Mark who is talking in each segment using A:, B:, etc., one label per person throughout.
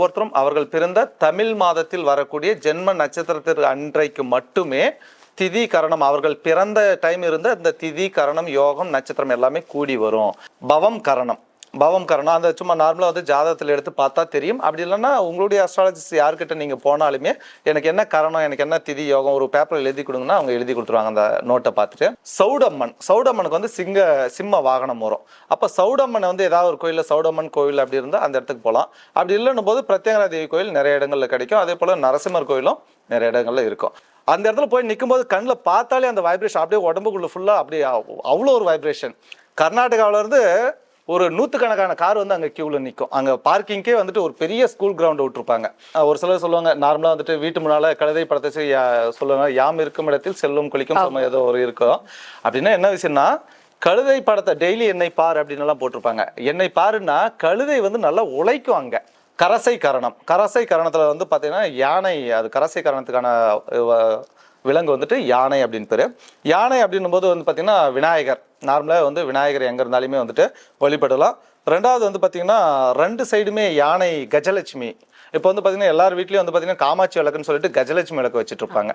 A: ஒவ்வொருத்தரும் அவர்கள் பிறந்த தமிழ் மாதத்தில் வரக்கூடிய ஜென்ம நட்சத்திரத்திற்கு அன்றைக்கு மட்டுமே திதி கரணம் அவர்கள் பிறந்த டைம் இருந்த இந்த திதி கரணம் யோகம் நட்சத்திரம் எல்லாமே கூடி வரும். பவம் கரணம். பவம் கரணம் அந்த சும்மா நார்மலாக வந்து ஜாதகத்தில் எடுத்து பார்த்தா தெரியும். அப்படி இல்லைன்னா உங்களுடைய அஸ்ட்ராலஜிஸ்ட் யார்கிட்ட நீங்கள் போனாலுமே எனக்கு என்ன கரணம் எனக்கு என்ன திதி யோகம் ஒரு பேப்பரில் எழுதி கொடுங்கன்னா அவங்க எழுதி கொடுத்துருவாங்க அந்த நோட்டை பார்த்துட்டு. சௌடம்மன். சௌடம்மனுக்கு வந்து சிங்க சிம்ம வாகனம் வரும். அப்போ சௌடம்மன் வந்து ஏதாவது ஒரு கோயிலில் சௌடம்மன் கோயில் அப்படி இருந்தால் அந்த இடத்துக்கு போகலாம் அப்படி இல்லைன்னும் போது பிரத்யங்கரா தேவி கோயில் நிறைய இடங்களில் கிடைக்கும். அதே போல் நரசிம்மர் கோயிலும் நிறைய இடங்களில் இருக்கும். அந்த இடத்துல போய் நிற்கும்போது கண்ணில் பார்த்தாலே அந்த வைப்ரேஷன் அப்படியே உடம்புக்குள்ளே ஃபுல்லாக அப்படியே அவ்வளோ ஒரு வைப்ரேஷன் கர்நாடகாவிலேருந்து ஒரு நூற்றுக்கணக்கான கார் வந்து அங்கே க்யூவில் நிற்கும் அங்கே பார்க்கிங்கே வந்துட்டு ஒரு பெரிய ஸ்கூல் கிரவுண்ட் விட்டுருப்பாங்க. ஒரு சிலர் சொல்லுவாங்க நார்மலாக வந்துட்டு வீட்டு முன்னால் கழுதை படத்தை சொல்லுவாங்க யாம் இருக்கும் இடத்தில் செல்லும் குளிக்கும் ஏதோ ஒரு இருக்கும். அப்படின்னா என்ன விஷயம்னா கழுதை படத்தை டெய்லி என்னை பார் அப்படின்னு எல்லாம் போட்டிருப்பாங்க. என்னை பாருன்னா கழுதை வந்து நல்லா உழைக்கும் அங்கே. கரசை கரணம். கரசை கரணத்தில் வந்து பார்த்தீங்கன்னா யானை அது கரசை கரணத்துக்கான விலங்கு வந்துட்டு யானை அப்படின்னு பேர். யானை அப்படின்னும் போது வந்து பார்த்திங்கன்னா விநாயகர். நார்மலாக வந்து விநாயகர் எங்கே இருந்தாலுமே வந்துட்டு வழிபடலாம். ரெண்டாவது வந்து பார்த்தீங்கன்னா ரெண்டு சைடுமே யானை கஜலட்சுமி. இப்போ வந்து பார்த்தீங்கன்னா எல்லார் வீட்லேயும் வந்து பார்த்தீங்கன்னா காமாட்சி விளக்குன்னு சொல்லிட்டு கஜலட்சுமி விளக்கு வச்சுட்டு இருப்பாங்க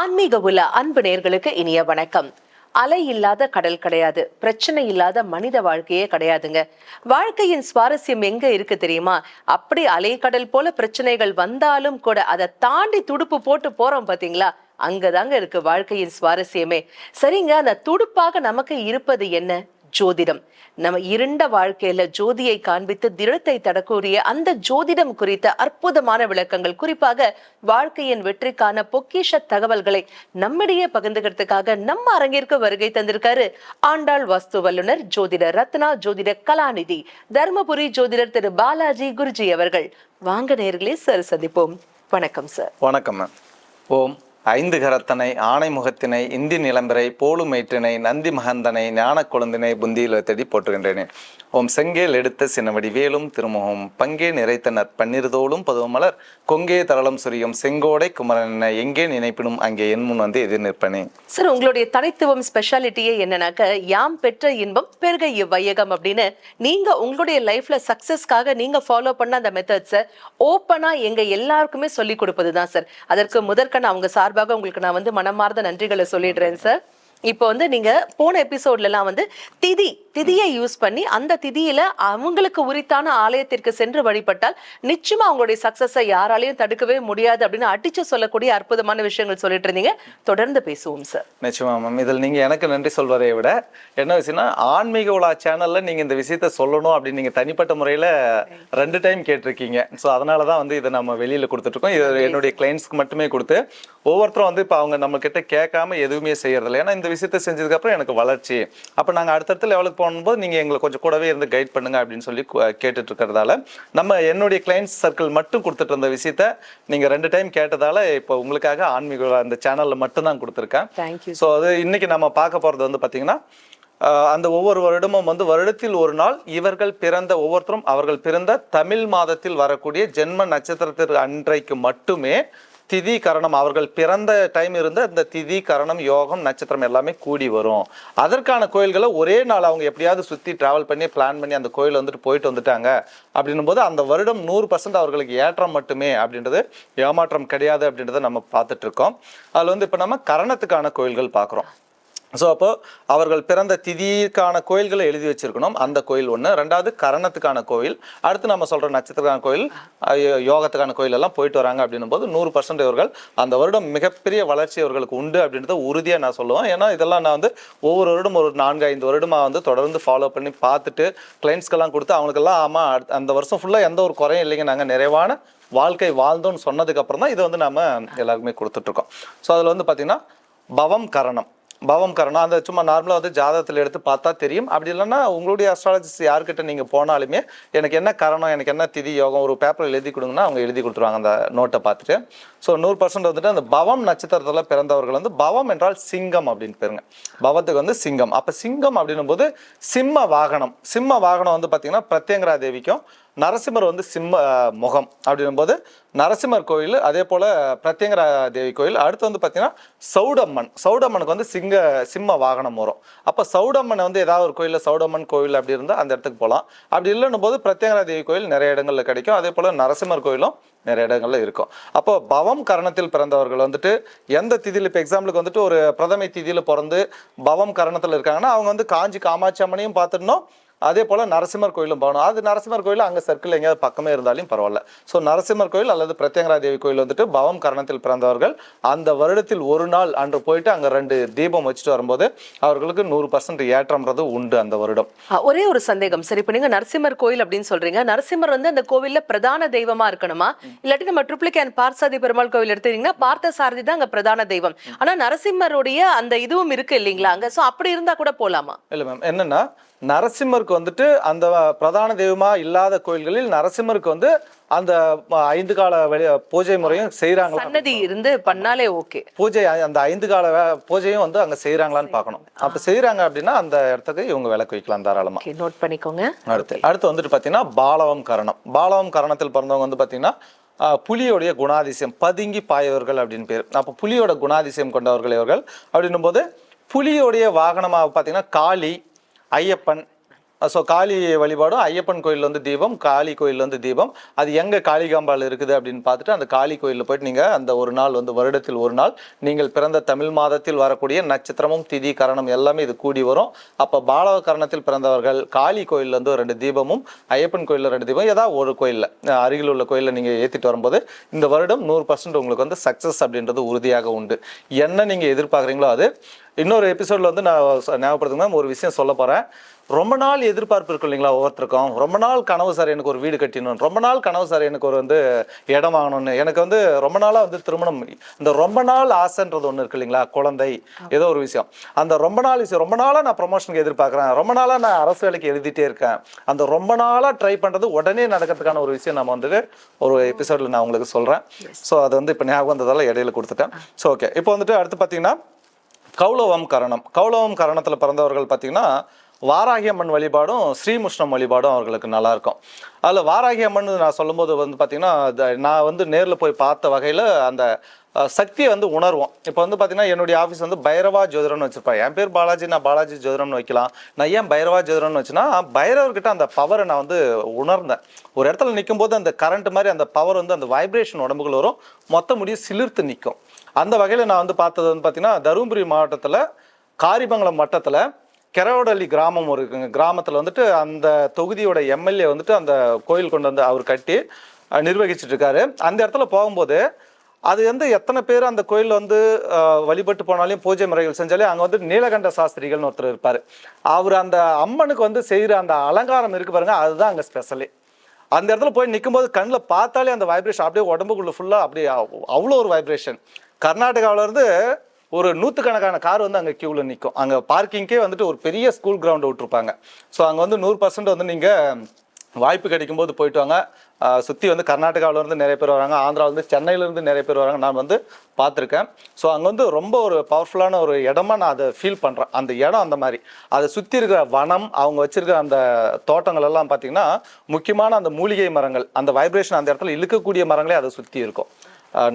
B: ஆன்மீக உள்ள அன்பு நேர்களுக்கு இனிய வணக்கம். அலை இல்லாத கடல் கிடையாது. பிரச்சனை இல்லாத மனித வாழ்க்கையே கிடையாதுங்க. வாழ்க்கையின் சுவாரஸ்யம் எங்க இருக்கு தெரியுமா? அப்படி அலை கடல் போல பிரச்சனைகள் வந்தாலும் கூட அதை தாண்டி துடுப்பு போட்டு போறோம் பாத்தீங்களா? அங்கதாங்க இருக்கு வாழ்க்கையின் சுவாரஸ்யமே. சரிங்க அந்த துடுப்பாக நமக்கு இருப்பது என்ன? ஜோதிடம். நம்ம இருண்ட வாழ்க்கையில ஜோதியை காண்பித்து திடத்தை தடக்கூடிய அந்த ஜோதிடம் குறித்த அற்புதமான விளக்கங்கள். குறிப்பாக வாழ்க்கையின் வெற்றிக்கான பொக்கிஷ தகவல்களை நம்மிடையே பகிர்ந்துக்கிறதுக்காக நம்ம அரங்கிற்கு வருகை தந்திருக்காரு ஆண்டாள் வாஸ்து வல்லுனர் ஜோதிடர் ரத்னா ஜோதிட கலாநிதி தர்மபுரி ஜோதிடர் திரு பாலாஜி குருஜி அவர்கள். வாங்க நேர்களே சார் சந்திப்போம். வணக்கம் சார்.
A: வணக்கம் ஓம். ஐந்து கரத்தனை ஆணை முகத்தினை இந்தி நிலம்பரை போலுமேற்றினை நந்தி மகந்தனை ஞான கொழுந்தினை புந்தியில் தேடி போற்றுகின்றேனே. ஓம் செங்கேல் எடுத்த சினவடி வேலும் திருமுகம் பங்கே நிறைத்த நற்பன்னிருதோளும் பதுவமலர் கொங்கே தரளம் சுரியும் செங்கோடை குமரன் எங்கே நினைப்பினும் அங்கே என் முன் வந்து எதிர் நிற்பனே.
B: சார் உங்களுடைய தனித்துவம் ஸ்பெஷாலிட்டியே என்னன்னாக்க யாம் பெற்ற இன்பம் பெருக இவ்வையகம் அப்படின்னு நீங்க உங்களுடைய லைஃப்ல சக்சஸ்க்காக நீங்க ஃபாலோ பண்ண அந்த மெத்தட்ஸை ஓப்பனா எங்க எல்லாருக்குமே சொல்லி கொடுப்பது தான் சார். அதற்கு முதற்கண் அவங்க சார்பாக உங்களுக்கு நான் வந்து மனமார்ந்த நன்றிகளை சொல்லிடுறேன் சார் இப்போ வந்து நீங்க போன எபிசோட்லலாம் வந்து திதி திதியை யூஸ் பண்ணி அந்த திதியில அவங்களுக்கு உரித்தான ஆலயத்திற்கு சென்று வழிபட்டால் நிச்சயமா அவங்களுடைய சக்சஸை யாராலையும் தடுக்கவே முடியாது அப்படின்னு அடிச்சு சொல்லக்கூடிய அற்புதமான விஷயங்கள் சொல்லிட்டு இருந்தீங்க. தொடர்ந்து பேசுவோம் சார்
A: நிச்சயமா மேம் இதில் நீங்கள் எனக்கு நன்றி சொல்வதை விட என்ன விஷயம்னா ஆன்மீக உலா சேனலில் நீங்கள் இந்த விஷயத்த சொல்லணும் அப்படின்னு நீங்கள் தனிப்பட்ட முறையில் ரெண்டு டைம் கேட்டிருக்கீங்க. ஸோ அதனால தான் வந்து இதை நம்ம வெளியில் கொடுத்துட்ருக்கோம். இது என்னுடைய கிளைண்ட்ஸ்க்கு மட்டுமே கொடுத்து ஒவ்வொருத்தரும் வந்து இப்போ அவங்க நம்ம கிட்ட கேட்காம எதுவுமே செய்யறதில்ல. ஏன்னா இந்த விஷயத்த செஞ்சதுக்கப்புறம் எனக்கு வளர்ச்சி. அப்போ நாங்கள் அடுத்தடுத்த லெவலுக்கு போகும்போது நீங்கள் எங்களை கொஞ்சம் கூடவே இருந்து கைட் பண்ணுங்க அப்படின்னு சொல்லி கேட்டுட்டு இருக்கிறதால நம்ம என்னுடைய கிளைண்ட்ஸ் சர்க்கிள் மட்டும் கொடுத்துட்டு இருந்த விஷயத்த நீங்கள் ரெண்டு டைம் கேட்டதால இப்போ உங்களுக்காக ஆன்மீக அந்த சேனலில் மட்டும்தான் கொடுத்துருக்கேன். ஸோ அது இன்னைக்கு நம்ம பார்க்க போகிறது வந்து பார்த்தீங்கன்னா அந்த ஒவ்வொரு வருடமும் வந்து வருடத்தில் ஒரு நாள் இவர்கள் பிறந்த ஒவ்வொருத்தரும் அவர்கள் பிறந்த தமிழ் மாதத்தில் வரக்கூடிய ஜென்ம நட்சத்திரத்திற்கு அன்றைக்கு மட்டுமே திதி கரணம் அவர்கள் பிறந்த டைம் இருந்த இந்த திதி கரணம் யோகம் நட்சத்திரம் எல்லாமே கூடி வரும். அதற்கான கோயில்களை ஒரே நாள் அவங்க எப்படியாவது சுற்றி ட்ராவல் பண்ணி பிளான் பண்ணி அந்த கோயில் வந்துட்டு போயிட்டு வந்துட்டாங்க. அப்படின்னும் போது அந்த வருடம் நூறு பர்சன்ட் அவர்களுக்கு ஏற்றம் மட்டுமே அப்படின்றது ஏமாற்றம் கிடையாது அப்படின்றத நம்ம பார்த்துட்டு இருக்கோம். அதில் வந்து இப்போ நம்ம கரணத்துக்கான கோயில்கள் பார்க்குறோம். ஸோ அப்போது அவர்கள் பிறந்த திதிக்கான கோயில்களை எழுதி வச்சிருக்கணும். அந்த கோயில் ஒன்று ரெண்டாவது கரணத்துக்கான கோயில். அடுத்து நம்ம சொல்கிற நட்சத்திரக்கான கோயில் யோகத்துக்கான கோயில் எல்லாம் போயிட்டு வராங்க அப்படின்னும் போது நூறு பர்சன்ட் இவர்கள் அந்த வருடம் மிகப்பெரிய வளர்ச்சி இவர்களுக்கு உண்டு அப்படின்றத உறுதியாக நான் சொல்லுவேன். ஏன்னா இதெல்லாம் நான் வந்து ஒவ்வொரு வருடம் ஒரு நான்கு ஐந்து வருடமாக வந்து தொடர்ந்து ஃபாலோ பண்ணி பார்த்துட்டு கிளைண்ட்ஸ்க்கெல்லாம் கொடுத்து அவங்களுக்கெல்லாம் ஆமாம் அந்த வருஷம் ஃபுல்லாக எந்த ஒரு குறையும் இல்லைங்க. நாங்கள் நிறைவான வாழ்க்கை வாழ்ந்தோம்னு சொன்னதுக்கப்புறம் தான் இதை வந்து நம்ம எல்லாருக்குமே கொடுத்துட்ருக்கோம் ஸோ அதில் வந்து பார்த்திங்கன்னா பவம் கரணம். பவம் கரணம் அந்த சும்மா நார்மலாக வந்து ஜாதகத்தில் எடுத்து பார்த்தா தெரியும். அப்படி இல்லைன்னா உங்களுடைய அஸ்ட்ராலஜிஸ்ட் யார்கிட்ட நீங்கள் போனாலுமே எனக்கு என்ன கரணம் எனக்கு என்ன திதி யோகம் ஒரு பேப்பரில் எழுதி கொடுங்கன்னா அவங்க எழுதி கொடுத்துருவாங்க அந்த நோட்டை பார்த்துட்டு. ஸோ நூறு பர்சன்ட் வந்துட்டு அந்த பவம் நட்சத்திரத்தில் பிறந்தவர்கள் வந்து பவம் என்றால் சிங்கம் அப்படின்னு பேருங்க. பவத்துக்கு வந்து சிங்கம். அப்போ சிங்கம் அப்படின்னும் போது சிம்ம வாகனம். சிம்ம வாகனம் வந்து பார்த்தீங்கன்னா பிரத்யங்கரா தேவிக்கும் நரசிம்மர் வந்து சிம்ம முகம் அப்படின்னும்போது நரசிம்மர் கோயில் அதே போல் பிரத்யங்கரா தேவி கோயில் அடுத்து வந்து பார்த்தீங்கன்னா சௌடம்மன். சௌடம்மனுக்கு வந்து சிங்க சிம்ம வாகனம் வரும். அப்போ சௌடம்மன் வந்து ஏதாவது ஒரு கோயிலில் சௌடம்மன் கோயில் அப்படி இருந்தால் அந்த இடத்துக்கு போகலாம் அப்படி இல்லைன்னும் போது பிரத்யங்கரா தேவி கோயில் நிறைய இடங்களில் கிடைக்கும். அதே போல் நரசிம்மர் கோயிலும் நிறைய இடங்களில் இருக்கும். அப்போ பவம் கரணத்தில் பிறந்தவர்கள் வந்துட்டு எந்த திதியில் இப்போ எக்ஸாம்பிளுக்கு வந்துட்டு ஒரு பிரதமை திதியில் பிறந்து பவம் கரணத்தில் இருக்காங்கன்னா அவங்க வந்து காஞ்சி காமாட்சி அம்மனையும் பார்த்துடணும். அதே போல் நரசிம்மர் கோயிலும் போகணும் அது நரசிம்மர் கோயில் அங்கே சர்க்கிள் எங்கேயாவது பக்கமே இருந்தாலும் பரவாயில்ல. ஸோ நரசிம்மர் கோயில் அல்லது பிரத்யங்கரா தேவி கோயில் வந்துட்டு பவம் கரணத்தில் பிறந்தவர்கள் அந்த வருடத்தில் ஒரு நாள் அன்று போயிட்டு அங்கே ரெண்டு தீபம் வச்சுட்டு வரும்போது அவர்களுக்கு நூறு பர்சன்ட் ஏற்றம்ன்றது உண்டு அந்த வருடம்.
B: ஒரே ஒரு சந்தேகம். சரி இப்ப நீங்க நரசிம்மர் கோயில் அப்படின்னு சொல்றீங்க. நரசிம்மர் வந்து அந்த கோவில்ல பிரதான தெய்வமா இருக்கணுமா? இல்லாட்டி நம்ம ட்ரிப்ளிகேன் பார்த்தசாரதி பெருமாள் கோவில் எடுத்தீங்கன்னா பார்த்த சாரதி தான் அங்க பிரதான தெய்வம். ஆனா நரசிம்மருடைய அந்த இதுவும் இருக்கு இல்லைங்களா? அங்க சோ அப்படி இருந்தா கூட போலாமா?
A: இல்லை மேம் என்னன்னா நரசிம்மருக்கு வந்துட்டு அந்த பிரதான தெய்வமா இல்லாத கோயில்களில் நரசிம்மருக்கு வந்து அந்த ஐந்து கால பூஜை முறையும் செய்கிறாங்களா
B: சன்னதி இருந்து பண்ணாலே ஓகே.
A: பூஜை அந்த ஐந்து கால பூஜையும் வந்து அங்கே செய்கிறாங்களான்னு பார்க்கணும். அப்போ செய்கிறாங்க அப்படின்னா அந்த இடத்துக்கு இவங்க விளக்கு வைக்கலாம் தாராளமாக
B: ஓகே நோட் பண்ணிக்கோங்க.
A: அடுத்து அடுத்து வந்துட்டு பார்த்தீங்கன்னா பாலவம் கரணம். பாலவம் கரணத்தில் பிறந்தவங்க வந்து பார்த்தீங்கன்னா ஆஹ், புலியோடைய குணாதிசயம் பதுங்கி பாயவர்கள் அப்படின்னு பேர். அப்போ புலியோட குணாதிசயம் கொண்டவர்கள் இவர்கள். அப்படின்னும் போது புலியோடைய வாகனமாக பார்த்தீங்கன்னா காளி ஐயப்பன் ஸோ காளி வழிபாடும் ஐயப்பன் கோயிலில் வந்து தீபம் காளி கோயில் வந்து தீபம். அது எங்கே காளிகாம்பால் இருக்குது அப்படின்னு பார்த்துட்டு அந்த காளி கோயிலில் போயிட்டு நீங்கள் அந்த ஒரு நாள் வந்து வருடத்தில் ஒரு நாள் நீங்கள் பிறந்த தமிழ் மாதத்தில் வரக்கூடிய நட்சத்திரமும் திதி கரணம் எல்லாமே இது கூடி வரும். அப்போ பாலவ கரணத்தில் பிறந்தவர்கள் காளி கோயிலில் வந்து ரெண்டு தீபமும் ஐயப்பன் கோயிலில் ரெண்டு தீபம் ஏதாவது ஒரு கோயிலில் அருகில் உள்ள கோயிலில் நீங்கள் ஏற்றிட்டு வரும்போது இந்த வருடம் நூறு பர்சன்ட் உங்களுக்கு வந்து சக்ஸஸ் அப்படின்றது உறுதியாக உண்டு. என்ன நீங்கள் எதிர்பார்க்குறீங்களோ அது. இன்னொரு எபிசோடில் வந்து நான் ஞாபகப்படுத்துங்க மேம். ஒரு விஷயம் சொல்ல போகிறேன் ரொம்ப நாள் எதிர்பார்ப்பு இருக்கும் இல்லைங்களா ஒவ்வொருத்தருக்கும்? ரொம்ப நாள் கனவு சார் எனக்கு ஒரு வீடு கட்டிடணும். ரொம்ப நாள் கனவு சார் எனக்கு ஒரு வந்து இடம் வாங்கணும்னு. எனக்கு வந்து ரொம்ப நாளாக வந்து திருமணம். இந்த ரொம்ப நாள் ஆசைன்றது ஒன்று இருக்கு இல்லைங்களா? குழந்தை. ஏதோ ஒரு விஷயம். அந்த ரொம்ப நாள் விஷயம் ரொம்ப நாளாக நான் ப்ரொமோஷனுக்கு எதிர்பார்க்குறேன். ரொம்ப நாளாக நான் அரசு வேலைக்கு எழுதிட்டே இருக்கேன். அந்த ரொம்ப நாளாக ட்ரை பண்ணுறது உடனே நடக்கிறதுக்கான ஒரு விஷயம் நம்ம வந்துட்டு ஒரு எபிசோடில் நான் உங்களுக்கு சொல்கிறேன் ஸோ அது வந்து இப்போ ஞாபகம் வந்ததால இடையில கொடுத்துட்டேன். ஸோ ஓகே இப்போ வந்துட்டு அடுத்து பார்த்தீங்கன்னா கௌலவம் கரணம். கௌலவம் கரணத்தில் பிறந்தவர்கள் பார்த்தீங்கன்னா வாராகி அம்மன் வழிபாடும் ஸ்ரீமுஷ்ணம் வழிபாடும் அவர்களுக்கு நல்லாயிருக்கும். அதில் வாராகி அம்மன் நான் சொல்லும்போது வந்து பார்த்திங்கன்னா நான் வந்து நேரில் போய் பார்த்த வகையில் அந்த சக்தியை வந்து உணர்வோம். இப்போ வந்து பார்த்தீங்கன்னா என்னுடைய ஆஃபீஸ் வந்து பைரவா ஜோதிடம்னு வச்சுருப்பேன். என் பேர் பாலாஜி நான் பாலாஜி ஜோதிடம்னு வைக்கலாம். நான் ஏன் பைரவா ஜோதிடம்னு வச்சுன்னா பைரவர்கிட்ட அந்த பவரை நான் வந்து உணர்ந்தேன். ஒரு இடத்துல நிற்கும் போது அந்த கரண்ட் மாதிரி அந்த பவர் வந்து அந்த வைப்ரேஷன் உடம்புகள் வரும். மொத்த முடியும் சிலிர்த்து நிற்கும். அந்த வகையில் நான் வந்து பார்த்தது வந்து பார்த்திங்கன்னா தருமபுரி மாவட்டத்தில் காரிமங்கலம் வட்டத்தில் கெரவடலி கிராமம் ஒரு இருக்குங்க. கிராமத்தில் வந்துட்டு அந்த தொகுதியோட எம்எல்ஏ வந்துட்டு அந்த கோயில் கொண்டு வந்து அவர் கட்டி நிர்வகிச்சுட்டு இருக்காரு. அந்த இடத்துல போகும்போது அது வந்து எத்தனை பேர் அந்த கோயிலில் வந்து வழிபட்டு போனாலையும் பூஜை முறைகள் செஞ்சாலே அங்கே வந்து நீலகண்ட சாஸ்திரிகள்னு ஒருத்தர் இருப்பார். அவர் அந்த அம்மனுக்கு வந்து செய்கிற அந்த அலங்காரம் இருக்கு பாருங்க அதுதான் அங்கே ஸ்பெஷலே. அந்த இடத்துல போய் நிற்கும்போது கண்ணில் பார்த்தாலே அந்த வைப்ரேஷன் அப்படியே உடம்புக்குள்ள ஃபுல்லாக அப்படியே அவ்வளோ ஒரு வைப்ரேஷன் கர்நாடகாவிலேருந்து ஒரு நூற்றுக்கணக்கான கார் வந்து அங்கே க்யூவில் நிற்கும் அங்கே பார்க்கிங்கே வந்துட்டு ஒரு பெரிய ஸ்கூல் கிரவுண்ட் விட்டுருப்பாங்க. ஸோ அங்கே வந்து நூறு பர்சன்ட் வந்து நீங்கள் வாய்ப்பு கிடைக்கும்போது போயிட்டு வாங்க. சுற்றி வந்து கர்நாடகாவிலேருந்து நிறைய பேர் வராங்க. ஆந்திராவிலேருந்து சென்னையிலேருந்து நிறைய பேர் வராங்க. நான் வந்து பார்த்துருக்கேன். ஸோ அங்கே வந்து ரொம்ப ஒரு பவர்ஃபுல்லான ஒரு இடமா நான் அதை ஃபீல் பண்ணுறேன் அந்த இடம் அந்த மாதிரி. அதை சுற்றி இருக்கிற வனம் அவங்க வச்சுருக்கிற அந்த தோட்டங்கள் எல்லாம் பார்த்திங்கன்னா முக்கியமான அந்த மூலிகை மரங்கள் அந்த வைப்ரேஷன் அந்த இடத்துல இழுக்கக்கூடிய மரங்களே அதை சுற்றி இருக்கும்.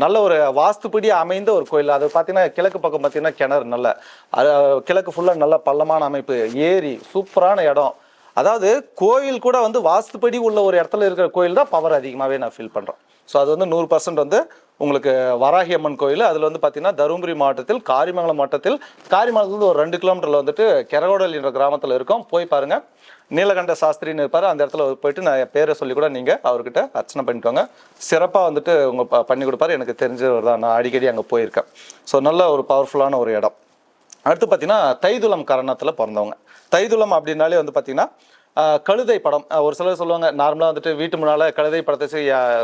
A: நல்ல ஒரு வாஸ்துப்படி அமைந்த ஒரு கோயில். அது பார்த்தீங்கன்னா கிழக்கு பக்கம் பார்த்தீங்கன்னா கிணறு நல்ல. அது கிழக்கு ஃபுல்லாக நல்ல பள்ளமான அமைப்பு. ஏரி சூப்பரான இடம். அதாவது கோயில் கூட வந்து வாஸ்துப்படி உள்ள ஒரு இடத்துல இருக்கிற கோயில் தான் பவர் அதிகமாகவே நான் ஃபீல் பண்ணுறேன் ஸோ அது வந்து நூறு பர்சன்ட் வந்து உங்களுக்கு வராகியம்மன் கோயில். அதில் வந்து பார்த்தீங்கன்னா தருமபுரி மாவட்டத்தில் காரிமங்கலம் மாவட்டத்தில் காரிமங்கலத்துலேருந்து ஒரு ரெண்டு கிலோமீட்டரில் வந்துட்டு கெரகோடல் என்ற கிராமத்தில் இருக்கும். போய் பாருங்கள் நீலகண்ட சாஸ்திரின்னு இருப்பார். அந்த இடத்துல போயிட்டு நான் பேரை சொல்லி கூட நீங்கள் அவர்கிட்ட அர்ச்சனை பண்ணிக்கோங்க. சிறப்பாக வந்துட்டு உங்கள் ப- பண்ணி கொடுப்பாரு. எனக்கு தெரிஞ்சவர் தான். நான் அடிக்கடி அங்கே போயிருக்கேன். ஸோ நல்ல ஒரு பவர்ஃபுல்லான ஒரு இடம். அடுத்து பார்த்தீங்கன்னா தைதுளம் கரணத்தில் பிறந்தவங்க. தைதுளம் அப்படின்னாலே வந்து பார்த்தீங்கன்னா கழுதை படம். ஒரு சிலர் சொல்லுவாங்க நார்மலாக வந்துட்டு வீட்டு முன்னால் கழுதை படத்தை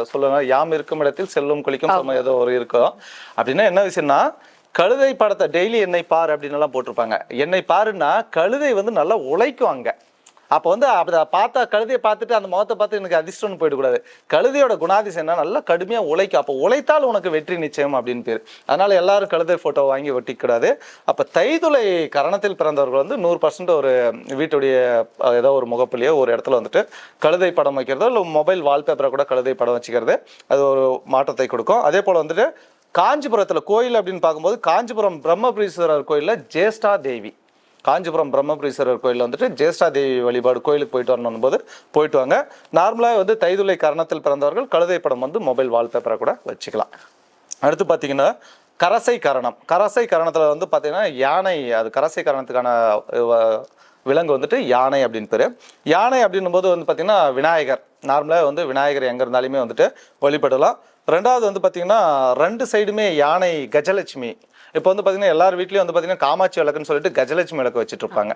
A: சொல்லுவாங்க. யாம் இருக்கும் இடத்தில் செல்லும் குளிக்கும் சம ஏதோ ஒரு இருக்கும். அப்படின்னா என்ன விஷயம்னா கழுதை படத்தை டெய்லி என்னை பார் அப்படின்னு எல்லாம் போட்டிருப்பாங்க. என்னை பாருன்னா கழுதை வந்து நல்லா உழைக்கும் அங்கே. அப்போ வந்து அதை பார்த்தா கழுதையை பார்த்துட்டு அந்த முகத்தை பார்த்து எனக்கு அதிர்ஷ்டம்னு போயிடக்கூடாது. கழுதையோட குணாதிசயம் என்ன நல்லா கடுமையாக உழைக்கும். அப்போ உழைத்தால் உனக்கு வெற்றி நிச்சயம் அப்படின்னு பேர். அதனால எல்லாரும் கழுதை ஃபோட்டோ வாங்கி ஒட்டிக்கூடாது அப்போ தைதுளை கரணத்தில் பிறந்தவர்கள் வந்து நூறு பர்சன்ட் ஒரு வீட்டுடைய ஏதோ ஒரு முகப்புலையோ ஒரு இடத்துல வந்துட்டு கழுதை படம் வைக்கிறதோ இல்லை மொபைல் வால்பேப்பரை கூட கழுதை படம் வச்சுக்கிறது. அது ஒரு மாற்றத்தை கொடுக்கும். அதே போல் வந்துட்டு காஞ்சிபுரத்தில் கோயில் அப்படின்னு பார்க்கும்போது காஞ்சிபுரம் பிரம்மபுரீஸ்வரர் கோயிலில் ஜேஷ்டா தேவி. காஞ்சிபுரம் பிரம்மபுரீஸ்வரர் கோயிலில் வந்துட்டு ஜேஷ்டா தேவி வழிபாடு கோயிலுக்கு போயிட்டு வரணும் போது போயிட்டு வாங்க. நார்மலாக வந்து தைதுளை கரணத்தில் பிறந்தவர்கள் கழுதை படம் வந்து மொபைல் வால்பேப்பரை கூட வச்சுக்கலாம். அடுத்து பார்த்தீங்கன்னா கரசை கரணம். கரசை கரணத்தில் வந்து பார்த்தீங்கன்னா யானை அது கரசை கரணத்துக்கான விலங்கு வந்துட்டு யானை அப்படின்னு பேர். யானை அப்படின்னும் போது வந்து பார்த்திங்கன்னா விநாயகர். நார்மலாக வந்து விநாயகர் எங்கே இருந்தாலுமே வந்துட்டு வழிபடலாம். ரெண்டாவது வந்து பார்த்தீங்கன்னா ரெண்டு சைடுமே யானை கஜலட்சுமி இப்போ வந்து பார்த்தீங்கன்னா எல்லார் வீட்லேயும் வந்து பார்த்தீங்கன்னா காமாட்சி விளக்குன்னு சொல்லிட்டு கஜலட்சுமி விளக்கு வச்சுட்டு இருப்பாங்க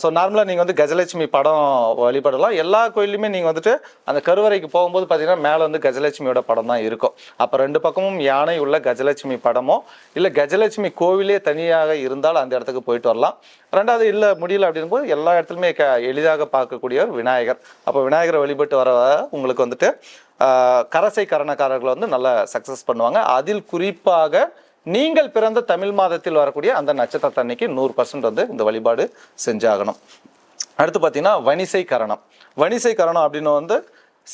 A: ஸோ நார்மலாக நீங்கள் வந்து கஜலட்சுமி படம் வழிபடலாம். எல்லா கோயிலுமே நீங்கள் வந்துட்டு அந்த கருவறைக்கு போகும்போது பார்த்தீங்கன்னா மேலே வந்து கஜலட்சுமியோட படம் தான் இருக்கும். அப்போ ரெண்டு பக்கமும் யானை உள்ள கஜலட்சுமி படமோ இல்லை கஜலட்சுமி கோவிலே தனியாக இருந்தால் அந்த இடத்துக்கு போயிட்டு வரலாம். ரெண்டாவது இல்லை முடியல அப்படின்னும் போது எல்லா இடத்துலையுமே க எளிதாக பார்க்கக்கூடியவர் விநாயகர். அப்போ விநாயகரை வழிபட்டு வர உங்களுக்கு வந்துட்டு கரசை கரணக்காரர்கள் வந்து நல்லா சக்ஸஸ் பண்ணுவாங்க. அதில் குறிப்பாக நீங்கள் பிறந்த தமிழ் மாதத்தில் வரக்கூடிய அந்த நட்சத்திரத்தன்னைக்கு நூறு பர்சன்ட் வந்து இந்த வழிபாடு செஞ்சாகணும். அடுத்து பார்த்தீங்கன்னா வணிசை கரணம். வணிசை கரணம் அப்படின்னு வந்து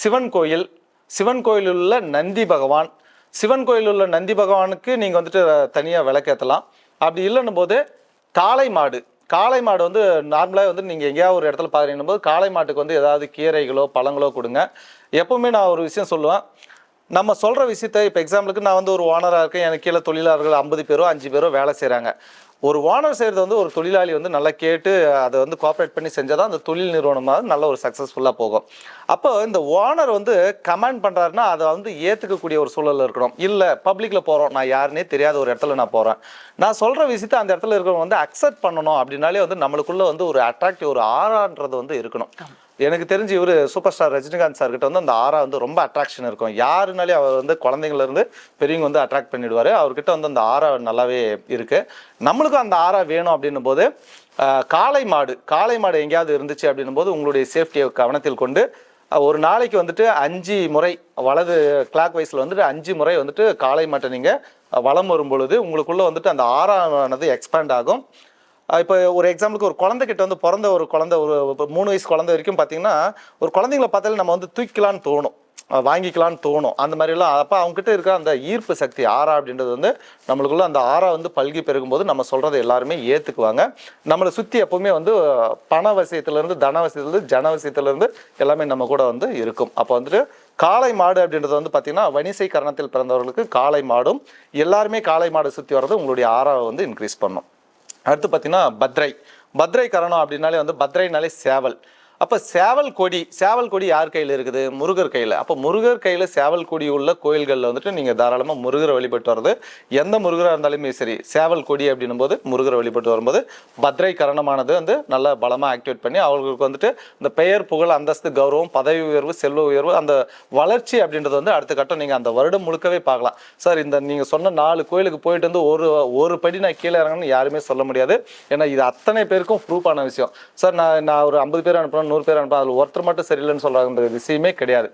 A: சிவன் கோயில். சிவன் கோயிலில் உள்ள நந்தி பகவான். சிவன் கோயிலில் உள்ள நந்தி பகவானுக்கு நீங்கள் வந்துட்டு தனியாக விளக்கேற்றலாம் அப்படி இல்லைன்னும் போது காளை மாடு. காளை மாடு வந்து நார்மலாக வந்து நீங்கள் எங்கேயாவது ஒரு இடத்துல பார்க்குறீங்க போது காளை மாட்டுக்கு வந்து ஏதாவது கீரைகளோ பழங்களோ கொடுங்க. எப்பவுமே நான் ஒரு விஷயம் சொல்லுவேன். நம்ம சொல்கிற விஷயத்த இப்போ எக்ஸாம்பிளுக்கு நான் வந்து ஒரு ஓனராக இருக்கேன். எனக்கு கீழே தொழிலாளர்கள் ஐம்பது பேரோ அஞ்சு பேரோ வேலை செய்கிறாங்க ஒரு ஓனர் செய்கிறது வந்து ஒரு தொழிலாளி வந்து நல்லா கேட்டு அதை வந்து கோஆப்ரேட் பண்ணி செஞ்சால் தான் அந்த தொழில் நிறுவனமாக நல்ல ஒரு சக்ஸஸ்ஃபுல்லாக போகும். அப்போ இந்த ஓனர் வந்து கமெண்ட் பண்ணுறாருன்னா அதை வந்து ஏற்றுக்கக்கூடிய ஒரு சூழலில் இருக்கணும். இல்லை பப்ளிக்கில் போகிறோம் நான் யாருன்னே தெரியாத ஒரு இடத்துல நான் போகிறேன் நான் சொல்கிற விஷயத்த அந்த இடத்துல இருக்கிறவங்க வந்து அக்செப்ட் பண்ணணும் அப்படின்னாலே வந்து நம்மளுக்குள்ளே வந்து ஒரு அட்ராக்டிவ் ஒரு ஆறான்றது வந்து இருக்கணும். எனக்கு தெரிஞ்சு இவர் சூப்பர் ஸ்டார் ரஜினிகாந்த் சார் கிட்ட வந்து அந்த ஆரா வந்து ரொம்ப அட்ராக்ஷன் இருக்கும். யாருனாலே அவர் வந்து குழந்தைங்கள்லேருந்து பெரியவங்க வந்து அட்ராக்ட் பண்ணிடுவார். அவர்கிட்ட வந்து அந்த ஆரா நல்லாவே இருக்குது நம்மளுக்கும் அந்த ஆரா வேணும் அப்படின்னும் போது காளை மாடு காளை மாடு எங்கேயாவது இருந்துச்சு அப்படின்னும் போது உங்களுடைய சேஃப்டியை கவனத்தில் கொண்டு ஒரு நாளைக்கு வந்துட்டு அஞ்சு முறை வலது கிளாக் வைஸில் வந்துட்டு அஞ்சு முறை வந்துட்டு காளை மாட்டை நீங்கள் வலம் வரும் பொழுது உங்களுக்குள்ளே வந்துட்டு அந்த ஆறானது எக்ஸ்பேண்ட் ஆகும். இப்போ ஒரு எக்ஸாம்பிளுக்கு ஒரு குழந்தை கிட்ட வந்து பிறந்த ஒரு குழந்தை ஒரு மூணு வயசு குழந்தை வரைக்கும் பார்த்தீங்கன்னா ஒரு குழந்தைங்கள பார்த்தாலே நம்ம வந்து தூக்கிலான்னு தோணும். வாங்கிக்கலாம்னு வாங்கிக்கலான்னு தோணும். அந்த மாதிரிலாம் அப்போ அவங்ககிட்ட இருக்க அந்த ஈர்ப்பு சக்தி ஆறா அப்படின்றது வந்து நம்மளுக்குள்ள அந்த ஆறா வந்து பல்கி பெருகும்போது நம்ம சொல்கிறத எல்லாருமே ஏற்றுக்குவாங்க நம்மளை சுற்றி எப்போவுமே வந்து பண வசியத்துலேருந்து தன வசியத்துலேருந்து ஜன வசியத்துலேருந்து எல்லாமே நம்ம கூட வந்து இருக்கும். அப்போ வந்துட்டு காளை மாடு அப்படின்றது வந்து பார்த்தீங்கன்னா வணிசை கரணத்தில் பிறந்தவர்களுக்கு காளை மாடும் எல்லாருமே காளை மாடு சுற்றி வர்றது உங்களுடைய ஆறாவை வந்து இன்க்ரீஸ் பண்ணும். அடுத்து பார்த்தீங்கன்னா பத்ரை. பத்ரை கரணம் அப்படின்னாலே வந்து பத்ரைனாலே சேவல். அப்போ சேவல் கொடி சேவல் கொடி யார் கையில் இருக்குது? முருகர் கையில். அப்போ முருகர் கையில் சேவல் கொடி உள்ள கோயில்களில் வந்துட்டு நீங்கள் தாராளமாக முருகரை வழிபட்டு வர்றது. எந்த முருகராக இருந்தாலுமே சரி சேவல் கொடி அப்படின்னும் போது முருகரை வழிபட்டு வரும்போது பத்ரை கரணமானது வந்து நல்லா பலமாக ஆக்டிவேட் பண்ணி அவர்களுக்கு வந்துட்டு இந்த பெயர் புகழ் அந்தஸ்து கௌரவம் பதவி உயர்வு செல்வ உயர்வு அந்த வளர்ச்சி அப்படின்றது வந்து அடுத்த கட்டம் நீங்கள் அந்த வருடம் முழுக்கவே பார்க்கலாம். சார் இந்த நீங்கள் சொன்ன நாலு கோயிலுக்கு போயிட்டு வந்து ஒரு ஒரு படி நான் கீழே இறங்கணும்னு யாருமே சொல்ல முடியாது. ஏன்னா இது அத்தனை பேருக்கும் ப்ரூஃபான விஷயம். சார் நான் நான் ஒரு ஐம்பது பேர் அனுப்புகிறேன் நூறு பேர் அனுப்புறேன் அதில் ஒருத்தர் மட்டும் சரியில்லைன்னு சொல்கிறாங்க விஷயமே கிடையாது.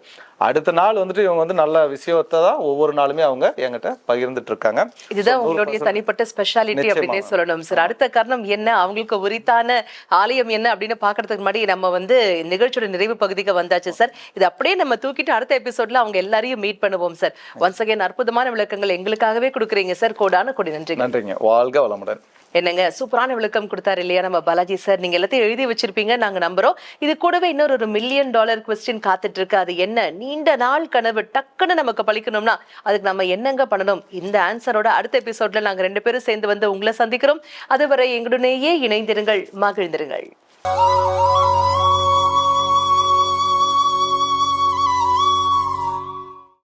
A: அடுத்த நாள் வந்துட்டு இவங்க வந்து நல்ல விஷயத்தை தான் ஒவ்வொரு நாளுமே அவங்க என்கிட்ட பகிர்ந்துட்டு இருக்காங்க.
B: இதுதான் உங்களுடைய தனிப்பட்ட ஸ்பெஷாலிட்டி அப்படின்னே சொல்லணும். சார் அடுத்த காரணம் என்ன? அவங்களுக்கு உரித்தான ஆலயம் என்ன அப்படின்னு பாக்குறதுக்கு முன்னாடி நம்ம வந்து நிகழ்ச்சியோட நிறைவு பகுதிக்கு வந்தாச்சு சார் இது அப்படியே நம்ம தூக்கிட்டு அடுத்த எபிசோட்ல அவங்க எல்லாரையும் மீட் பண்ணுவோம் சார் ஒன்ஸ் அகைன் அற்புதமான விளக்கங்கள் எங்களுக்காகவே கொடுக்குறீங்க சார் கோடான கொடி நன்றி
A: நன்றிங்க. வாழ்க வளமுடன்.
B: என்னங்க சூப்பரான விளக்கம் கொடுத்தாரு இல்லையா நம்ம பாலாஜி சார் நீங்க எல்லாத்தையும் எழுதி வச்சிருப்பீங்க நாங்க நம்புறோம். இது கூடவே இன்னொரு ஒரு மில்லியன் டாலர் கொஸ்டின் காத்துட்டு இருக்கு. அது என்ன? நீண்ட நாள் கனவு டக்குன்னு நமக்கு பழிக்கணும்னா அதுக்கு நம்ம என்னங்க பண்ணணும்? இந்த ஆன்சரோட அடுத்த எபிசோட்ல நாங்க ரெண்டு பேரும் சேர்ந்து வந்து உங்களை சந்திக்கிறோம். அதுவரை எங்களுடனேயே இணைந்திருங்கள் மகிழ்ந்திருங்கள்.